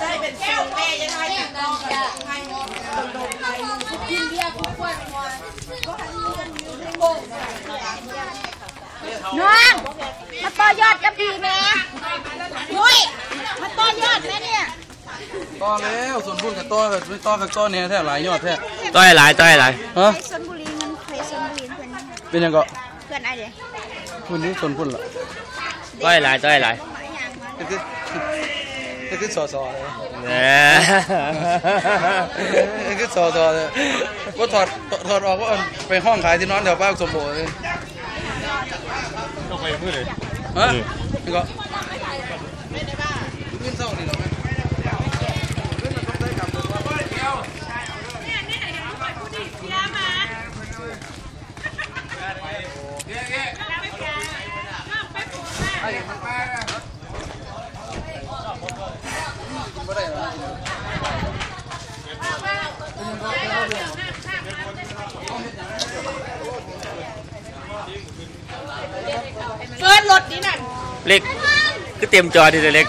ได้เป็นแก้วแม่ยังไงเนี่ยนั่นจะให้งอโดนๆไปกินเบียร์คุกวันวันก็ให้เงินยืมให้โง่น้องมาต่อยอดกับพี่แม่นุ้ยมาต่อยอดแม่เนี่ยต่อแล้วส่วนบุญกับต่อกับต่อกับต่อเนี่ยแท้หลายยอดแท้ต้อยหลายต้อยหลายฮะไปชนบุรีมันไปชนบุรีเพื่อนเป็นยังก็เพื่อนไอ้เด็กคุณนี่ส่วนบุญล่ะต้อยหลายต้อยหลาย หมายอย่างมานี่คือนี่คือสอสอเลยแหมนี่คือสอสอเลยว่าถอดถอดออกว่าไปห้องขายที่นอนแถวบ้านสมบูรณ์เลยต้องไปมือเลยฮะนี่ก็ขึ้นเศร้านี่เหรอแม่บ่ เฟิร์นรถนี่นั่นเล็กก็เตรียมจอดีเลยเล็ก